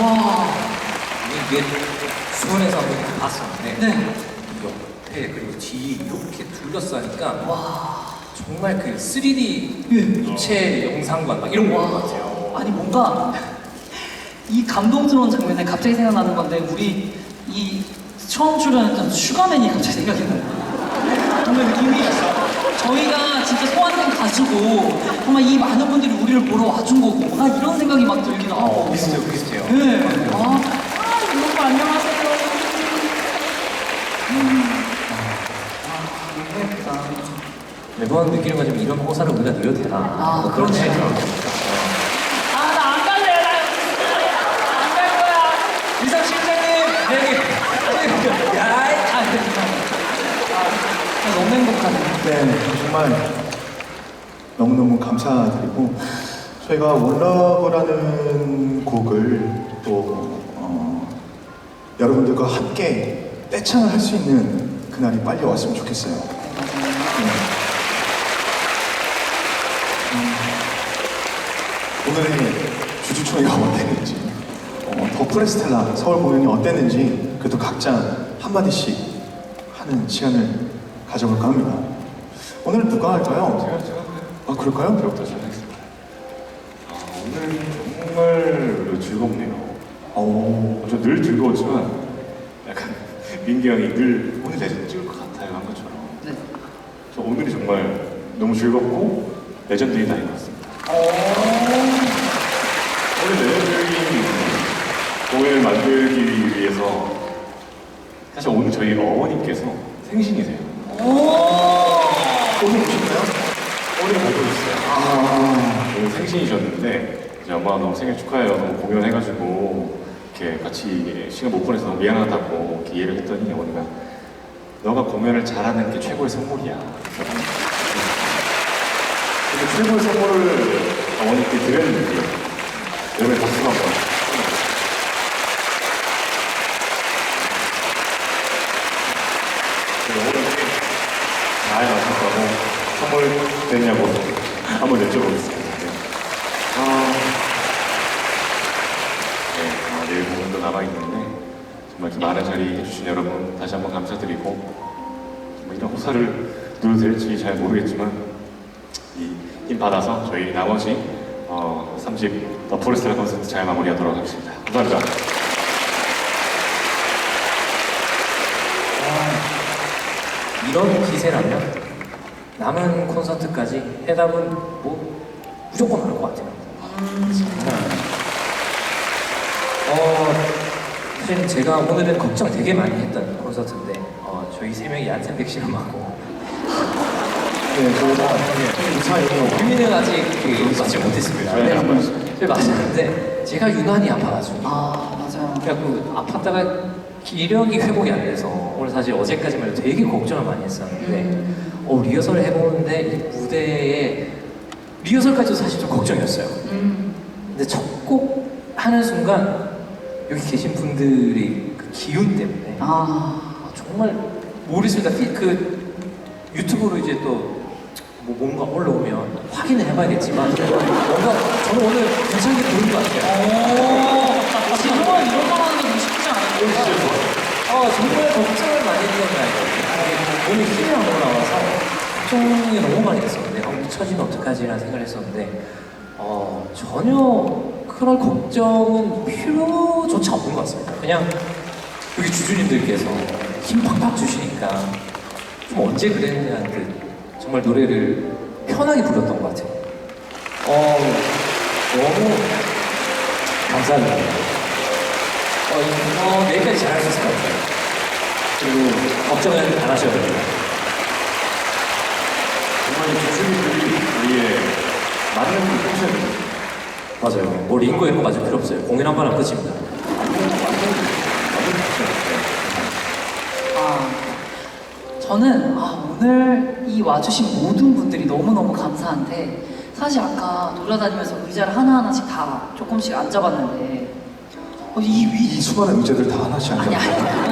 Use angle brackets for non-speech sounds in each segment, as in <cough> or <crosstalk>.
와. 이게 수원에서 한번 봤었는데 네. 옆에 그리고 뒤 이렇게 둘러싸니까 와. 정말 그 3D 예. 입체 영상관 막 이런 거것 같아요. 아니 뭔가 이 감동스러운 장면에 갑자기 생각나는 건데 우리 이 처음 출연했던 슈가맨이 갑자기 생각이 나요. 정말 느낌이 저희가 진짜 소환된 가수고 정말 이 많은 분들이 우리를 보러 와준 거고 나 이런 생각이 막 들기도 하고. 어, 비슷해요, 비슷해요. 네. 아, 아 여러분 안녕하세요. 음. 아, 너무 예쁘다. 매번 느끼는 거지만 이런 호사를 우리가 누려도 되나? 아, 뭐 그런 그렇지. 생각이 들어요. 아, 나 안 갈래. 나안갈 거야. 이상 실장님! 네. 야, 아, 네, 감사합니다. 아, 너무 행복하네. 네, 정말 너무너무 감사드리고 저희가 원러브라는 곡을 또 어, 여러분들과 함께 떼창을 할 수 있는 그날이 빨리 왔으면 좋겠어요. 네. 음, 오늘의 주주총회가 어땠는지, 어, 더 프레스텔라 서울 공연이 어땠는지 그래도 각자 한마디씩 하는 시간을 가져볼까 합니다. 오늘 누가 할까요? 제가 제가 아 그럴까요? 저부터 시작하겠습니다. 아, 오늘 정말 즐겁네요. 오, 저늘 즐거웠지만 약간 민기 형이 늘 오늘 레전드 찍을 것 같아요 한 것처럼. 네. 저 오늘이 정말 너무 즐겁고 레전드인 날인 것 같습니다. 오늘 레전드인 공연을 만들기 위해서 사실 오늘 저희 어머님께서 생신이세요. 오 늘 오셨나요? 오늘 보고 있어요. 아, 오늘 생신이셨는데 이제 엄마가 너무 생일 축하해요. 너무 공연해가지고 이렇게 같이 시간 못 보내서 너무 미안하다고 이렇게 이해를 했더니 어머니가 너가 공연을 잘하는 게 최고의 선물이야. 근데 최고의 선물을 어머니께 드렸는데 여러분 박수 한번. 네, 어머니께 잘 마셨다고 선물 됐냐고 한번 여쭤보겠습니다. 네. 아, 네, 아, 내일 공연도 남아있는데 정말 이렇게 많은 자리 해주신 여러분 다시 한번 감사드리고 정말 이런 호사를 누려도 될지 잘 모르겠지만 이힘 받아서 저희 나머지 어, 30더 포레스트라 콘서트 잘 마무리하도록 하겠습니다. 감사합니다. 이런 기세라면 남은 콘서트까지 해답은 뭐 무조건 나올 것 같아요. 정말. 어, 사실 제가 오늘은 걱정 되게 많이 했던 콘서트인데 어, 저희 세 명이 얀센 백신을 맞고 네, 저희가 무사히 유미는 아직 그 맞지 못했습니다. 네. 네, 맞았는데 제가 유난히 아파가지고 아, 맞아요. 그래갖고 아팠다가 기력이 회복이 안 돼서 오늘 사실 어제까지만 해도 되게 걱정을 많이 했었는데 어, 리허설을 해보는데 이 무대에 리허설까지도 사실 좀 걱정이었어요. 음. 근데 첫 곡 하는 순간 여기 계신 분들이 그 기운 때문에 아, 아, 정말 모르겠습니다. 피- 그 유튜브로 이제 또 뭐 뭔가 올라오면 확인을 해봐야겠지만 뭔가 저는 오늘 괜찮게 보는 것 같아요. 오, 지금은 이런 거 하는 게 쉽지 않아요. 아 정말 걱정을 많이 했던 날이에요. 몸에 힘이 안 올라와서 걱정이 너무 많이 했었는데 어, 미쳐지면 어떡하지라는 생각을 했었는데 어, 전혀 그런 걱정은 필요조차 없는 것 같습니다. 그냥 여기 주주님들께서 힘 팍팍 주시니까 좀 언제 그랬냐는 듯 정말 노래를 편하게 불렀던 것 같아요. 어, 너무 감사합니다. 어, 이거 내일까지 잘할 수 있을 것 같아요. 그리고 걱정을 안 하셔도 됩니다. 정말 이 주주님들이 저희의 맞는 포션입니다. 맞아요. 뭐 링고 이런 거 맞을 필요 없어요. 공연 한 번 하면 끝입니다. 아, 저는 아, 오늘 이 와주신 모든 분들이 너무너무 감사한데 사실 아까 돌아다니면서 의자를 하나하나씩 다 조금씩 앉아봤는데 어, 이 위, 이 수많은 의자들 다 하나씩 아니 앉아. 아니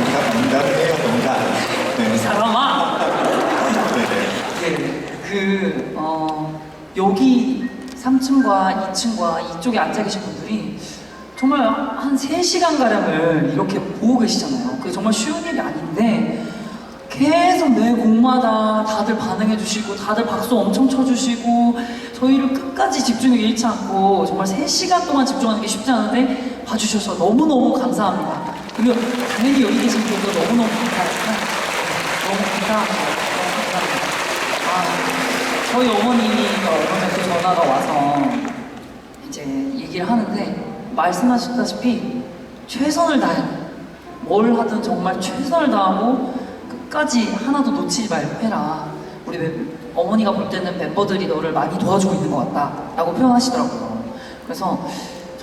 농담, 농담이에요, 농담. 이 네, 사람아 네, 네. 네, 그, 어, 여기 3층과 2층과 이쪽에 앉아 계신 분들이 정말 한 3시간 가량을 이렇게 보고 계시잖아요. 그게 정말 쉬운 일이 아닌데 계속 매 곡마다 다들 반응해 주시고 다들 박수 엄청 쳐주시고 저희를 끝까지 집중을 잃지 않고 정말 3시간 동안 집중하는 게 쉽지 않은데 봐주셔서 너무너무 감사합니다. 그리고 당연히 여기 계신 분도 너무너무 감사합니다. 너무 감사합니다. 너무 감사합니다. 아, 저희 어머님이 얼마 전에 전화가 와서 이제 얘기를 하는데 말씀하셨다시피 최선을 다해 뭘 하든 정말 최선을 다하고 끝까지 하나도 놓치지 말고 해라 우리 멤- 어머니가 볼 때는 멤버들이 너를 많이 도와주고 있는 것 같다 라고 표현하시더라고요 그래서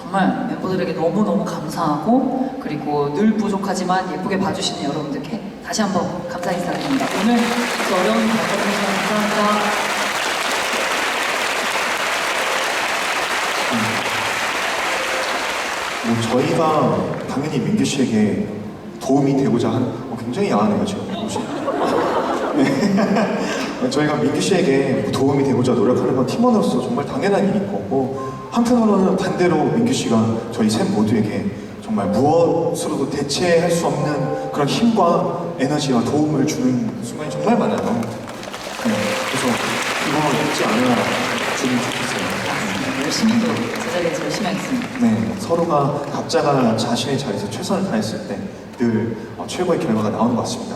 정말 멤버들에게 너무너무 감사하고 그리고 늘 부족하지만 예쁘게 봐주시는 여러분들께 다시 한번 감사 인사드립니다. 오늘 그 어려운 방송해주셔서 감사합니다. 뭐 저희가 당연히 민규 씨에게 도움이 되고자 하는 어, 굉장히 야하네요 지금. <laughs> 저희가 민규 씨에게 도움이 되고자 노력하는 건 팀원으로서 정말 당연한 일이고 뭐 한편으로는 반대로 민규 씨가 저희 셋 모두에게 정말 무엇으로도 대체할 수 없는 그런 힘과 에너지와 도움을 주는 순간이 정말 많아요. 네. 그래서 이거 잊지 않아 주면 좋겠어요. 네. 열심히 또 제자리에서 열심히 하겠습니다 네, 서로가 각자가 자신의 자리에서 최선을 다했을 때늘 어, 최고의 결과가 나오는 것 같습니다.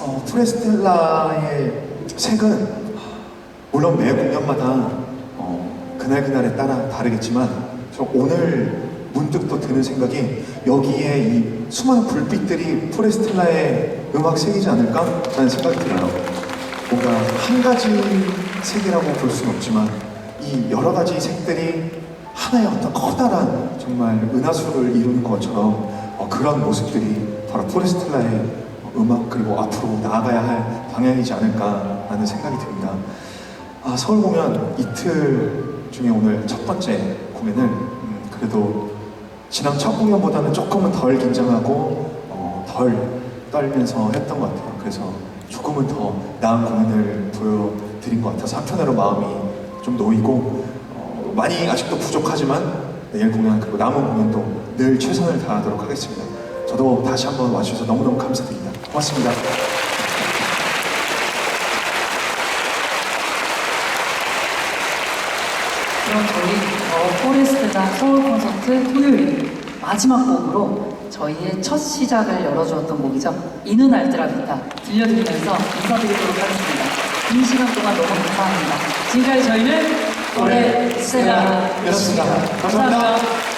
어, 프레스텔라의 색은 물론 매 공연마다 어, 그날 그날에 따라 다르겠지만 저 오늘 문득 또 드는 생각이 여기에 이 수많은 불빛들이 프레스텔라의 음악 색이지 않을까 라는 생각이 들어요. 뭔가 한 가지 색이라고 볼 수는 없지만 이 여러 가지 색들이 하나의 어떤 커다란 정말 은하수를 이루는 것처럼 어, 그런 모습들이 바로 포레스텔라의 음악 그리고 앞으로 나아가야 할 방향이지 않을까 라는 생각이 듭니다. 아, 서울 공연 이틀 중에 오늘 첫 번째 공연을 음, 그래도 지난 첫 공연보다는 조금은 덜 긴장하고 어, 덜 떨면서 했던 것 같아요. 그래서 조금은 더 나은 공연을 보여드린 것 같아서 한편으로 마음이 좀 놓이고 어, 많이 아직도 부족하지만 내일 공연 그리고 남은 공연도 늘 최선을 다하도록 하겠습니다. 저도 다시 한번 와주셔서 너무너무 감사드립니다. 고맙습니다. 그럼 저희 더 포레스트다 서울 콘서트 토요일 마지막 곡으로 저희의 첫 시작을 열어주었던 곡이죠. 이는 알뜰아 빈다 들려드리면서 인사드리도록 하겠습니다. 긴 시간 동안 너무 감사합니다. 지금까지 저희는 포레스트다였습니다. 감사합니다. 감사합니다.